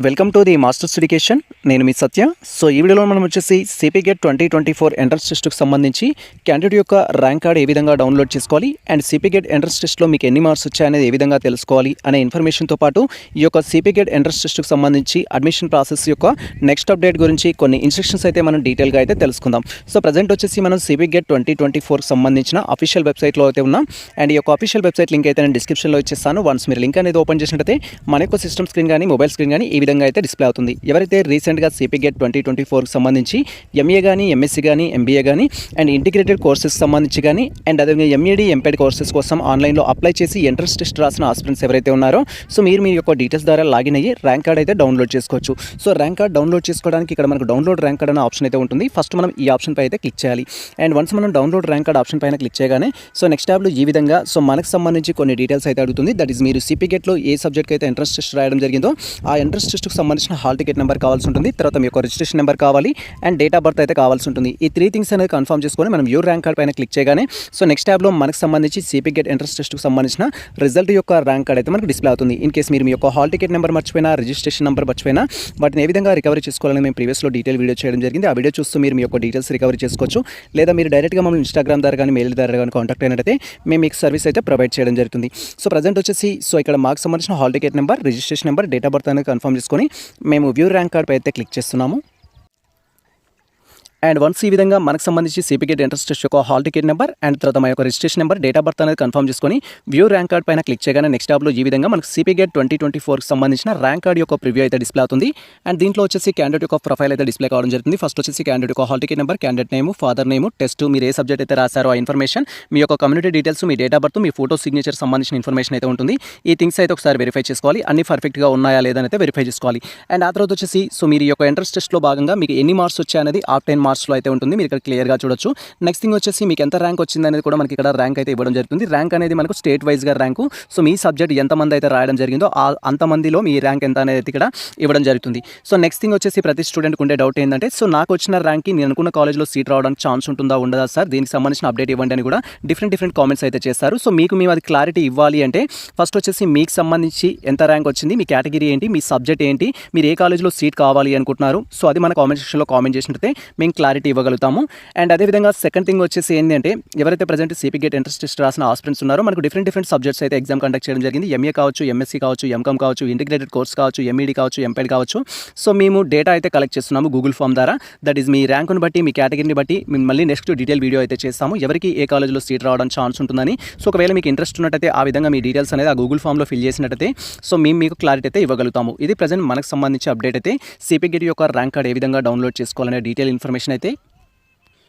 Welcome to the masters education నేను మీ Satya. So ఈ వీడియోలో మనం వచ్చేసి CP GET twenty twenty four entrance టెస్ట్కి సంబంధించి క్యాండిడేట్ యొక్క ర్యాంక్ కార్డ్ ఏ విధంగా డౌన్లోడ్ చేసుకోవాలి అండ్ సిపి గెట్ ఎంట్రన్స్ టెస్ట్లో మీకు ఎన్ని మార్క్స్ వచ్చాయనేది ఏ విధంగా తెలుసుకోవాలి అనే ఇన్ఫర్మేషన్తో పాటు ఈ యొక్క సిపీ గెట్ ఎంట్రన్స్ టెస్ట్కి సంబంధించి అడ్మిషన్ ప్రాసెస్ యొక్క నెక్స్ట్ అప్డేట్ గురించి కొన్ని ఇన్స్ట్రక్షన్స్ అయితే మనం డీటెయిల్గా అయితే తెలుసుకుందాం. సో ప్రజెంట్ వచ్చేసి మనం సిపి గెట్ ట్వంటీ ట్వంటీ ఫోర్కి సంబంధించిన అఫీషియల్ వెబ్సైట్లో అయితే ఉన్నాం. అండ్ ఈ యొక్క అఫీషియల్ వెబ్సైట్ లింక్ అయితే నేను డిస్క్రిప్షన్లో ఇచ్చేస్తాను. వన్స్ మీరు లింక్ అనేది ఓపెన్ చేసినట్టయితే మన యొక్క సిస్టమ్ స్క్రీన్ కానీ మొబైల్ స్క్రీన్ కానీ ఈ విధంగా అయితే డిస్ప్లే అవుతుంది. ఎవరైతే రీసెంట్గా సిపి గెట్ ట్వంటీ ట్వంటీ ఫోర్కి సంబంధించి ఎంఏ కానీ ఎంఎస్సీ కానీ ఎంబీఏ కానీ అండ్ ఇంటిగ్రేటెడ్ కోర్సెస్ సంబంధించి కానీ అండ్ అదేవిధంగా ఎంఏడి ఎంపెడ్ కోర్సెస్ కోసం ఆన్లైన్లో అప్లై చేసి ఎంట్రన్స్ టెస్ట్ రాసిన ఆస్పిరెంట్స్ ఎవరైతే ఉన్నారో సో మీరు మీ యొక్క డీటెయిల్స్ ద్వారా లాగిన్ అయ్యి ర్యాంక్ కార్డ్ అయితే డౌన్లోడ్ చేసుకోవచ్చు. సో ర్యాంక్ కార్డ్ డౌన్లోడ్ చేసుకోవడానికి ఇక్కడ మనకు డౌన్లోడ్ ర్యాంక్ కార్డ్ అనే ఆప్షన్ అయితే ఉంటుంది. ఫస్ట్ మనం ఈ ఆప్షన్ పై అయితే క్లిక్ చేయాలి. అండ్ వన్స్ మనం డౌన్లోడ్ ర్యాంక్ కార్డ్ ఆప్షన్ పైన క్లిక్ చేయగానే సో నెక్స్ట్ ట్యాబ్లో ఈ విధంగా సో మనకు సంబంధించి కొన్ని డీటెయిల్స్ అయితే అడుగుతుంది. దట్ ఈస్ మీరు సిపిగేట్లో ఏ సబ్జెక్ట్ అయితే ఎంట్రన్స్ టెస్ట్ రాయడం జరిగిందో ఆ ఎంట్రన్స్ టెస్ట్కి సంబంధించిన హాల్ టికెట్ నెంబర్ కావాల్సి ఉంటుంది. తర్వాత మీ యొక్క రిజిస్ట్రేషన్ నెంబర్ కావాలి. అండ్ డేట్ ఆఫ్ బర్త్ అయితే కావాల్సి ఉంటుంది. ఈ త్రీ థింగ్స్ అనేది కన్ఫర్మ్ చేసుకొని మనం యూర్ ర్యాంక్ కార్డ్ పైన క్లిక్ చేయగానే సో నెక్స్ట్ ట్యాబ్లో మనకు సంబంధించి సిపి గెట్ ఎంట్రన్స్ టెస్ట్కి సంబంధించిన రిజల్ట్ యొక్క ర్యాంక్ కార్డ్ అయితే మనకు డిస్ప్లే అవుతుంది. ఇన్ కేస్ మీరు మీ యొక్క హాల్ టికెట్ నెంబర్ మర్చిపోయినా రిజిస్ట్రేషన్ నెంబర్ మర్చిపోయినా వాటిని ఏ విధంగా రికవరీ చేసుకోవాలని మేము ప్రీవియస్లో డీటెయిల్ వీడియో చేయడం జరిగింది. ఆ వీడియో చూస్తూ మీరు మీ యొక్క డీటెయిల్స్ రికవరీ చేసుకోవచ్చు. లేదా మీరు డైరెక్ట్గా మమ్మల్ని ఇన్స్టాగ్రామ్ ద్వారా కానీ మెయిల్ ద్వారా కానీ కాంటాక్ట్ అయినట్టయితే మేము మీకు సర్వీస్ అయితే ప్రొవైడ్ చేయడం జరుగుతుంది. సో ప్రజెంట్ వచ్చేసి సో ఇక్కడ మాకు సంబంధించిన hall ticket number registration number date of birth అనేది కన్ఫర్మ్ తెలుసుకొని మేము వ్యూ ర్యాంక్ కార్డ్పై అయితే క్లిక్ చేస్తున్నాము. అండ్ వన్స్ ఈ విధంగా మనకు సంబంధించి సిపికెట్ ఎంట్రన్స్ టెస్ట్ యొక్క హాల్ టికెట్ నెంబర్ అండ్ తర్వాత మా యొక్క registration number date of birth అనేది కన్ఫర్మ్ చేసుకొని వ్యూ ర్యాంక్ కార్డ్ పైన క్లిక్ చేయగానే నెక్స్ట్ టాబ్లో ఈ విధంగా మనకు సిపిగేట్ ట్వంటీ ట్వంటీ ఫోర్కి సంబంధించిన ర్యాంక్ కార్డ్ యొక్క ప్రివ్యూ అయితే డిస్ప్లే అవుతుంది. అండ్ దీంట్లో వచ్చేసి క్యాండిడేట్ యొక్క ప్రొఫైల్ అయితే డిస్ప్లే కావడం జరుగుతుంది. ఫస్ట్ వచ్చేసి క్యాండిడేట్ యొక్క hall ticket number candidate name father name test మీరు ఏ సబ్జెక్ట్ అయితే రాశారో ఆ ఇన్ఫర్మేషన్ మీ యొక్క కమ్యూనిటీ డీటెయిల్స్ మీ డేట్ ఆఫ్ బర్త్ మీ ఫోటో సిగ్నేచర్ సంబంధించిన ఇన్ఫర్మేషన్ అయితే ఉంటుంది. ఈ థింగ్స్ అయితే ఒకసారి వెరిఫై చేసుకోవాలి. అన్ని పర్ఫెక్ట్గా ఉన్నాయా లేదని అయితే వెరిఫై చేసుకోవాలి. అండ్ ఆ తర్వాత వచ్చేసి సో మీరు ఈ యొక్క ఎంట్రన్స్ టెస్ట్లో భాగంగా మీకు ఎన్ని మార్క్స్ వచ్చాయనేది ఆఫ్ టెన్ మార్క్స్లో అయితే ఉంటుంది. మీరు ఇక్కడ క్లియర్గా చూడొచ్చు. నెక్స్ట్ థింగ్ వచ్చేసి మీకు ఎంత ర్యాంక్ వచ్చింది అనేది కూడా మనకి ఇక్కడ ర్యాంక్ అయితే ఇవ్వడం జరుగుతుంది. ర్యాంక్ అనేది మనకు స్టేట్ వైజ్గా ర్యాంకు. సో మీ సబ్జెక్ట్ ఎంతమంది అయితే రాయడం జరిగిందో అంతమందిలో మీ ర్యాంక్ ఎంత అనేది ఇక్కడ ఇవ్వడం జరుగుతుంది. సో నెక్స్ట్ థింగ్ వచ్చేసి ప్రతి స్టూడెంట్కి ఉండే డౌట్ ఏంటంటే సో నాకు వచ్చిన ర్యాంక్కి నేను అనుకున్న కాలేజ్లో సీట్ రావడానికి ఛాన్స్ ఉంటుందా ఉండదా సార్? దీనికి సంబంధించిన అప్డేట్ ఇవ్వండి అని కూడా డిఫరెంట్ డిఫరెంట్ కామెంట్స్ అయితే చేస్తారు. సో మీకు మేము అది క్లారిటీ ఇవ్వాలి అంటే ఫస్ట్ వచ్చేసి మీకు సంబంధించి ఎంత ర్యాంక్ వచ్చింది మీ కేటగిరీ ఏంటి మీ సబ్జెక్ట్ ఏంటి మీరు ఏ కాలేజ్లో సీట్ కావాలి అనుకుంటున్నారు? సో అది మన కామెంట్ సెక్షన్లో కామెంట్ చేసినట్టే మేము క్లారిటీ ఇవ్వగలుగుతాము. అండ్ అదేవిధంగా సెకండ్ థింగ్ వచ్చేసి ఏంటంటే ఎవరైతే present CP GET entrance test రాసిన ఆస్పిరెంట్స్ ఉన్నారో మనకు డిఫరెంట్ డిఫరెంట్ సబ్జెక్ట్స్ అయితే ఎగ్జామ్ కండక్ట్ చేయడం జరిగింది. ఎంఏ కావచ్చు ఎంఎస్సీ కావచ్చు ఎంకామ్ కావచ్చు ఇంటిగ్రేటెడ్ కోర్స్ కావచ్చు ఎంఈడి కావచ్చు ఎంపెడ్ కావచ్చు. సో మేము డేటా అయితే కలెక్ట్ చేస్తున్నాము గూగుల్ ఫామ్ ద్వారా. దట్ ఈస్ మీ ర్యాంకును బట్టి మీ కేటగిరీని బట్టి మేము మళ్ళీ నెక్స్ట్ డీటెయిల్ వీడియో అయితే చేస్తాము. ఎవరికి ఏ కాలేజ్లో సీట్ రావడం ఛాన్స్ ఉంటుందని. సో ఒకవేళ మీకు ఇంట్రెస్ట్ ఉన్నట్టయితే ఆ విధంగా మీ డీటెయిల్స్ అనేది ఆ గూగుల్ ఫామ్లో ఫిల్ చేసినట్టయితే సో మేము మీకు క్లారిటీ అయితే ఇవ్వగలుగుతాము. ఇది ప్రజెంట్ మనకు సంబంధించి అప్డేట్ అయితే సిపి గేట్ యొక్క ర్యాంక్ కార్డ్ ఏ విధంగా డౌన్లోడ్ చేసుకోవాలనే డీటెయిల్ ఇన్ఫర్మేషన్ అయితే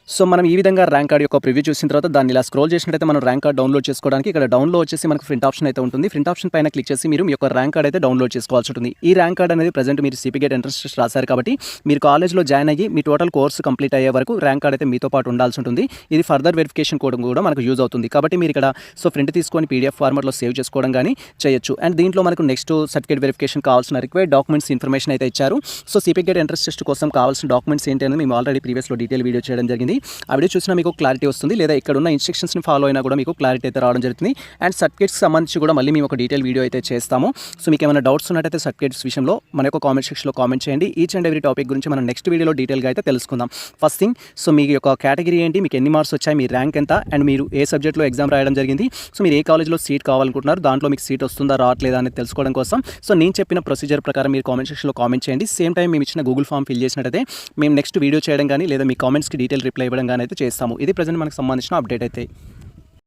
సో మనం ఈ విధంగా ర్యాంక్ కార్డ్ యొక్క ప్రివ్యూ చూసిన తర్వాత దాన్ని ఇలా స్క్రోల్ చేసినట్టయితే మనం ర్యాంక్ కార్డ్ డౌన్లోడ్ చేసుకోవడానికి ఇక్కడ డౌన్లోడ్ వచ్చేసి మనకు ప్రింట్ ఆప్షన్ అయితే ఉంటుంది. ప్రింట్ ఆప్షన్ పైన క్లిక్ చేసి మీరు మీ యొక్క ర్యాంక్ కార్డ్ అయితే డౌన్లోడ్ చేసుకోవాల్సి ఉంటుంది. ఈ ర్యాంక్ కార్డ్ అనేది ప్రజెంట్ మీరు సిపిగేట్ ఎంట్రన్స్ టెస్ట్ రాశారు కాబట్టి మీరు కాలేజ్లో జాయిన్ అయ్యి మీ టోటల్ కోర్స్ కంప్లీట్ అయ్యే వరకు ర్యాంక్ కార్డ్ అయితే మీతో పాటు ఉండాల్సి ఉంటుంది. ఇది ఫర్దర్ వెరిఫికేషన్ కోడ్ కూడా మనకు యూజ్ అవుతుంది. కాబట్టి మీరు ఇక్కడ సో ప్రింట్ తీసుకొని పీడిఎఫ్ ఫార్మాట్లో సేవ్ చేసుకోవడం కానీ చేయొచ్చు. అండ్ దీంట్లో మనకు నెక్స్ట్ సర్టిఫికేట్ వెరిఫికేషన్ కావాల్సిన రిక్వైర్డ్ డాక్యుమెంట్స్ ఇన్ఫర్మేషన్ అయితే ఇచ్చారు. సో సిపిగేట్ ఎంట్రన్స్ టెస్ట్ కోసం కావాల్సిన డాక్యుమెంట్స్ ఏంటి అనేది మేము ఆల్రెడీ ప్రీవియస్లో డీటెయిల్ వీడియో చేయడం జరిగింది. ఆ వీడియో చూసిన మీకు క్లారిటీ వస్తుంది. లేదా ఇక్కడ ఉన్న ఇన్స్ట్రక్షన్స్ని ఫాలో అయినా కూడా మీకు క్లారిటీ అయితే రావడం జరుగుతుంది. అండ్ సర్టిఫికేట్స్కి సంబంధించి కూడా మళ్ళీ మేము ఒక డీటెయిల్ వీడియో అయితే చేస్తాము. సో మీకు ఏమైనా డౌట్స్ ఉన్నట్టయితే సర్టిఫికేట్స్ విషయంలో మన యొక్క కామెంట్ సెక్షన్లో కామెంట్ చేయండి. ఈచ్ అండ్ ఎవ్రీ టాపిక్ గురించి మనం నెక్స్ట్ వీడియోలో డీటెయిల్గా అయితే తెలుసుకుందాం. ఫస్ట్ థింగ్ సో మీ యొక్క కేటగిరీ ఏంటి? మీకు ఎన్ని మార్క్స్ వచ్చాయి? మీ ర్యాంక్ ఎంత? అండ్ మీరు ఏ సబ్జెక్ట్లో ఎగ్జామ్ రాయడం జరిగింది? సో మీరు ఏ కాలేజ్లో సీట్ కావాలనుకుంటున్నారు? దాంట్లో మీకు సీట్ వస్తుందా? రావట్లేదా? అనేది తెలుసుకోవడం కోసం. సో నేను చెప్పిన ప్రొసీజర్ ప్రకారం మీరు కామెంట్ సెక్షన్లో కామెంట్ చేయండి. సేమ్ టైం మేము ఇచ్చిన గూగుల్ ఫామ్ ఫిల్ చేసినట్టయితే మేము నెక్స్ట్ వీడియో చేయడం కానీ లేదా మీ కామెంట్స్కి డీటెయిల్ రిప్లై ఇవ్వడం కానీ అయితే చేస్తాము. ఇది ప్రజెంట్ మనకు సంబంధించిన అప్డేట్ అయితే.